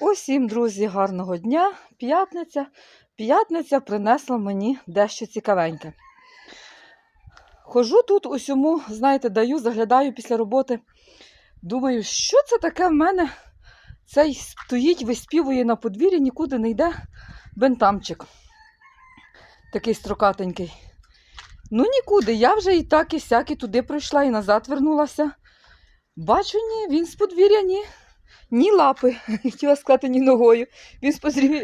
Усім, друзі, гарного дня. П'ятниця. П'ятниця принесла мені дещо цікавеньке. Хожу тут усьому, знаєте, даю, заглядаю після роботи. Думаю, що це таке в мене? Цей стоїть, виспівує на подвір'ї, нікуди не йде бентамчик. Такий строкатенький. Ну, нікуди. Я вже і так, і сяк, і туди пройшла, і назад вернулася. Бачу, ні, він з подвір'я, ні. Ні лапи, хотіла сказати, ні ногою. Він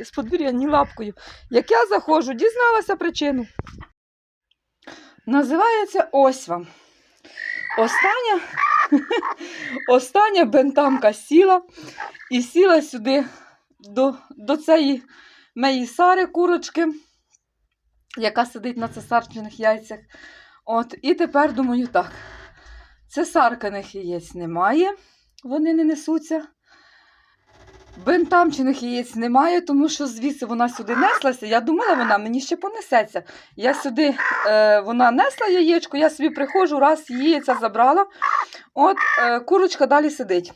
з подвір'я, ні лапкою. Як я заходжу, дізналася причину. Називається ось вам. Остання, остання бентамка сіла і сіла сюди до, до цієї моєї сари курочки, яка сидить на цесарчиних яйцях. От, і тепер думаю так. Цесаркиних яєць немає, вони не несуться. Бентамчиних яєць немає, тому що звідси вона сюди неслася. Я думала, вона мені ще понесеться. Я сюди, е, вона несла яєчко, я собі приходжу, раз її яйця забрала. От е, курочка далі сидить.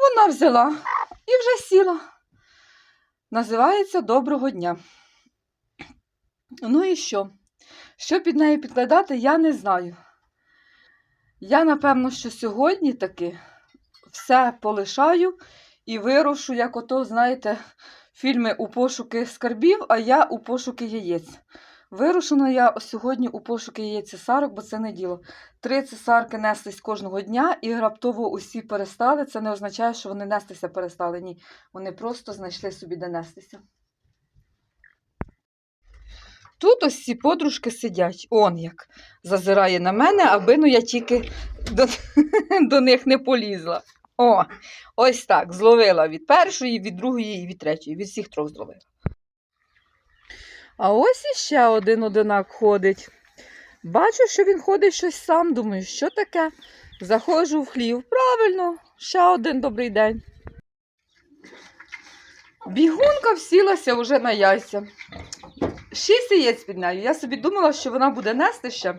Вона взяла і вже сіла. Називається Доброго дня. Ну і що? Що під нею підкладати, я не знаю. Я, напевно, що сьогодні таки все полишаю і вирушу, як ото, знаєте, фільми у пошуки скарбів, а я у пошуки яєць. Вирушена я сьогодні у пошуки яєць цесарок, бо це не діло. Три цесарки неслись кожного дня і раптово усі перестали. Це не означає, що вони нестися перестали. Ні. Вони просто знайшли собі де нестися. Тут ось ці подружки сидять. Он як зазирає на мене, аби ну я тільки до, до них не полізла. О, ось так. Зловила від першої, від другої і від третьої. Від всіх трьох зловила. А ось іще один одинак ходить. Бачу, що він ходить щось сам. Думаю, що таке? Заходжу в хлів. Правильно, ще один добрий день. Бігунка всілася вже на яйця. Шість яєць під нею. Я собі думала, що вона буде нести ще.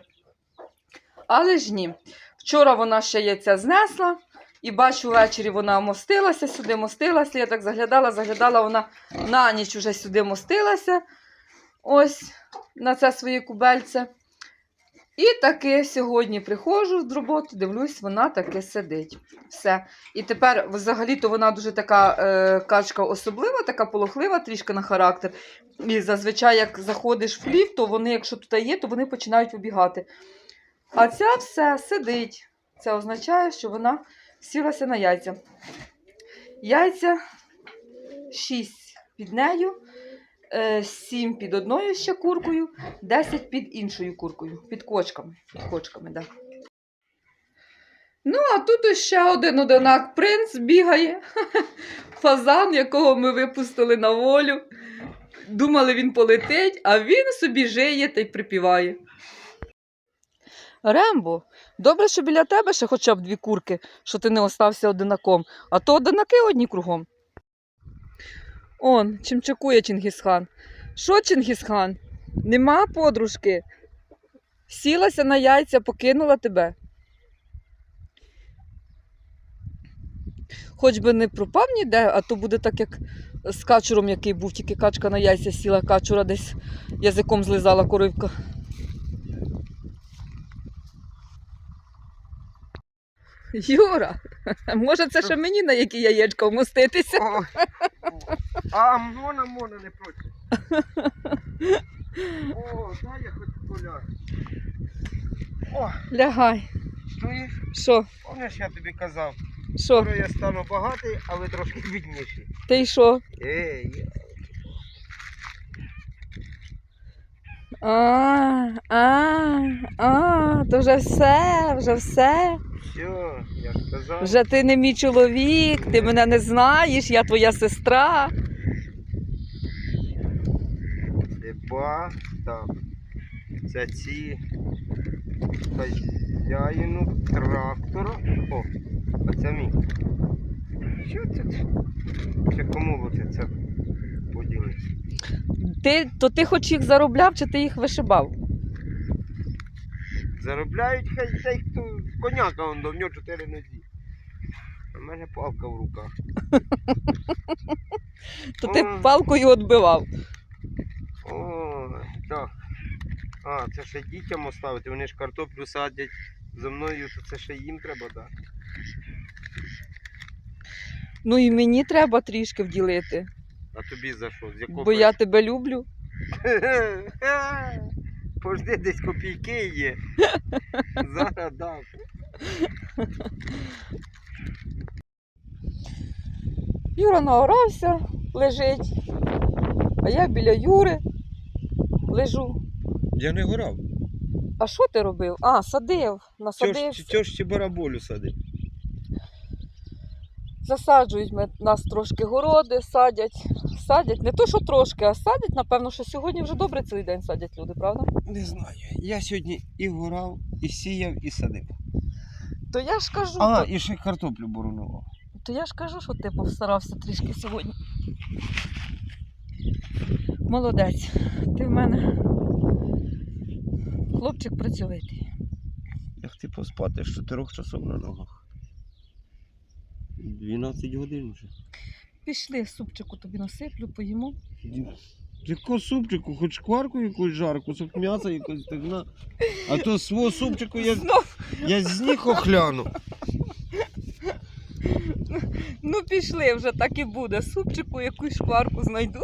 Але ж ні. Вчора вона ще яйця знесла. І бачу, ввечері вона мостилася сюди, мостилася. Я так заглядала, заглядала, вона на ніч уже сюди мостилася. Ось на це своє кубельце. І таки сьогодні приходжу з роботи, дивлюсь, вона таки сидить. Все. І тепер, взагалі-то, вона дуже така е, качка особлива, така полохлива трішки на характер. І зазвичай, як заходиш в хлів, то вони, якщо тут є, то вони починають вибігати. А ця все сидить. Це означає, що вона сілася на яйця. Яйця 6 під нею, 7 під одною ще куркою, 10 під іншою куркою, під кочками. Під кочками, да. Ну, а тут ще один одинак принц бігає. Фазан, якого ми випустили на волю. Думали, він полетить, а він собі жиє та й припіває. Рембо, добре, що біля тебе ще хоча б дві курки, що ти не остався одинаком, а то одинаки одні кругом. Он, чимчакує Чингісхан. Що, Чингісхан? Нема подружки? Сілася на яйця, покинула тебе. Хоч би не пропав ніде, а то буде так, як з качуром, який був, тільки качка на яйця сіла, качура десь язиком злизала коривка. Юра, може це ще мені на які яєчка вмоститися? О, а мона, мона не проти. О, дай я хоч поляг. О, Лягай. чуєш? Що? Помниш, я тобі казав, Що? скоро я стану багатий, але трошки бідніший. Ти й що? Ей, А, а, а, то вже все, вже все. Все, я ж казав. Вже ти не мій чоловік, ти мене не знаєш, я твоя сестра. Деба, так. Це ці хазяїну трактора. О, а це мій. Що це? Це кому оце це поділиться? Ти, то ти хоч їх заробляв, чи ти їх вишибав? Заробляють хай цей хто коняка, он до в нього чотири нозі. У мене палка в руках. То ти Ой. палкою відбивав. Ой, так. А, це ще дітям оставити, вони ж картоплю садять за мною, то це ще їм треба дати. Ну і мені треба трішки вділити, А тобі за що? З якого бо я тебе люблю. Пожди, десь копійки є. Зараз дам. Юра наорався, лежить, а я біля Юри лежу. Я не горав. А що ти робив? А, садив, насадився. Чого ж ще бараболю садив? Засаджують нас трошки городи, садять. Садять, не то, що трошки, а садять, напевно, що сьогодні вже добре цілий день садять люди, правда? Не знаю. Я сьогодні і горав, і сіяв, і садив. То я ж кажу, А, то, і ще картоплю боронував. то я ж кажу, що ти повстарався трішки сьогодні. Молодець, ти в мене хлопчик працьовитий. Як ти поспати з 4 часов на ногах? 12 годин вже. Пішли, супчику тобі насиплю, поїмо. Якого супчику, хоч шкварку якусь жару, кусок м'яса якось так на. А то свого супчику я, Знов, я з ніг охляну. ну пішли вже, так і буде. Супчику якусь шкварку знайду.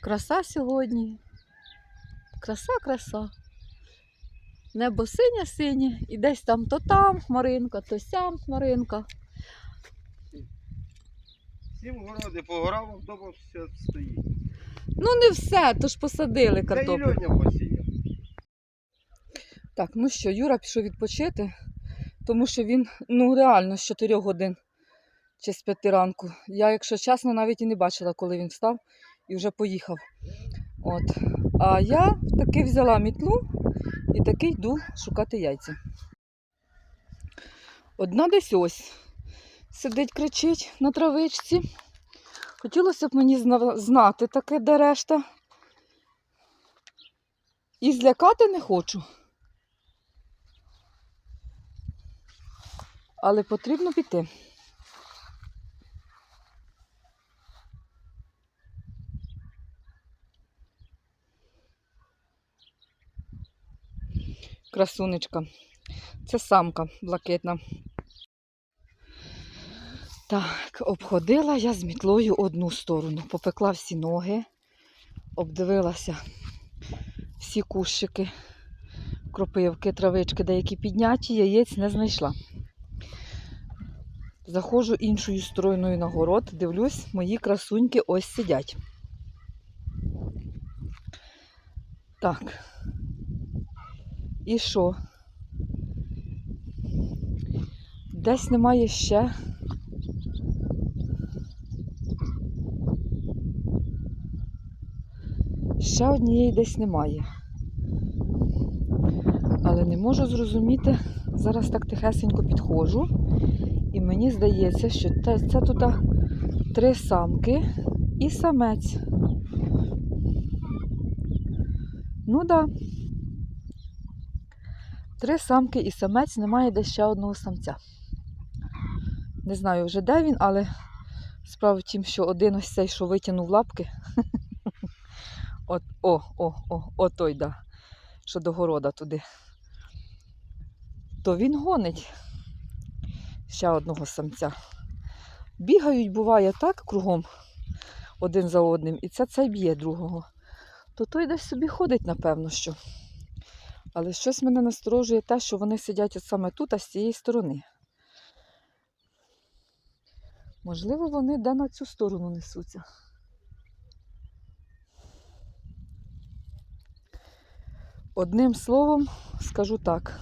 Краса сьогодні. Краса, краса. Небо синє синє, і десь там то там хмаринка, то сям хмаринка. Сім городи погорав, вдома все стоїть. Ну не все, то ж посадили Та картоплю. Льоня посіяв. Так, ну що, Юра пішов відпочити, тому що він ну реально з 4 годин чи з 5 ранку. Я, якщо чесно, навіть і не бачила, коли він встав і вже поїхав. От. А я таки взяла мітлу і таки йду шукати яйця. Одна десь ось сидить, кричить на травичці. Хотілося б мені знати таке, де решта. І злякати не хочу. Але потрібно піти. Красунечка. Це самка блакитна. Так, обходила я з мітлою одну сторону. Попекла всі ноги, обдивилася всі кущики, кропивки, травички, деякі підняті, яєць не знайшла. Заходжу іншою стороною на город, дивлюсь, мої красуньки ось сидять. Так. І що? Десь немає ще. Ще однієї десь немає. Але не можу зрозуміти, зараз так тихесенько підходжу. І мені здається, що це, це тут три самки і самець. Ну так. Да. Три самки і самець, немає десь ще одного самця. Не знаю вже де він, але справа в тім, що один ось цей, що витягнув лапки. От, о, о, о, о той, да, що до города туди. То він гонить ще одного самця. Бігають, буває так кругом один за одним, і це цей б'є другого. То той десь собі ходить, напевно, що. Але щось мене насторожує те, що вони сидять от саме тут, а з цієї сторони. Можливо, вони де на цю сторону несуться. Одним словом, скажу так.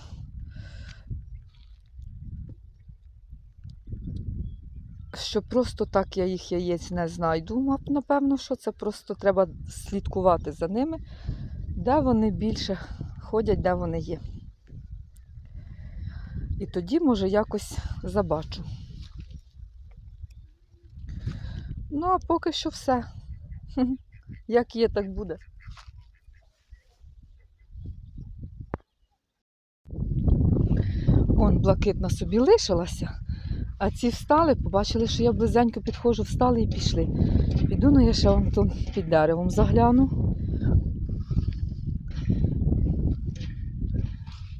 Що просто так я їх яєць не знайду. Напевно, що це просто треба слідкувати за ними, де вони більше ходять, де вони є. І тоді, може, якось забачу. Ну, а поки що все. Як є, так буде. Он блакитна собі лишилася. А ці встали, побачили, що я близенько підходжу, встали і пішли. Піду, ну я ще вон тут під деревом загляну.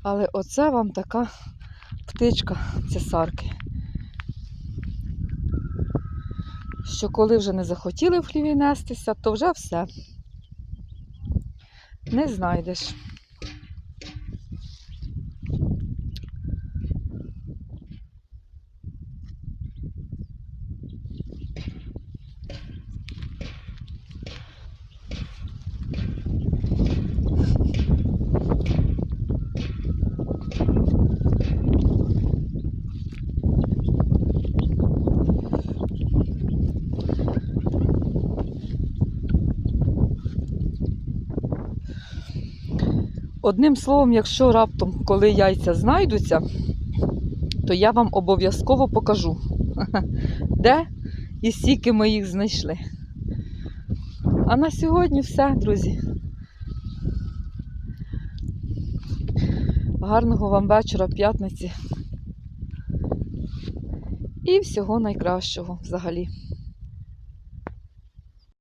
Але оце вам така птичка цесарки. Що коли вже не захотіли в хліві нестися, то вже все. Не знайдеш. Одним словом, якщо раптом, коли яйця знайдуться, то я вам обов'язково покажу, де і скільки ми їх знайшли. А на сьогодні все, друзі. Гарного вам вечора, п'ятниці. І всього найкращого взагалі.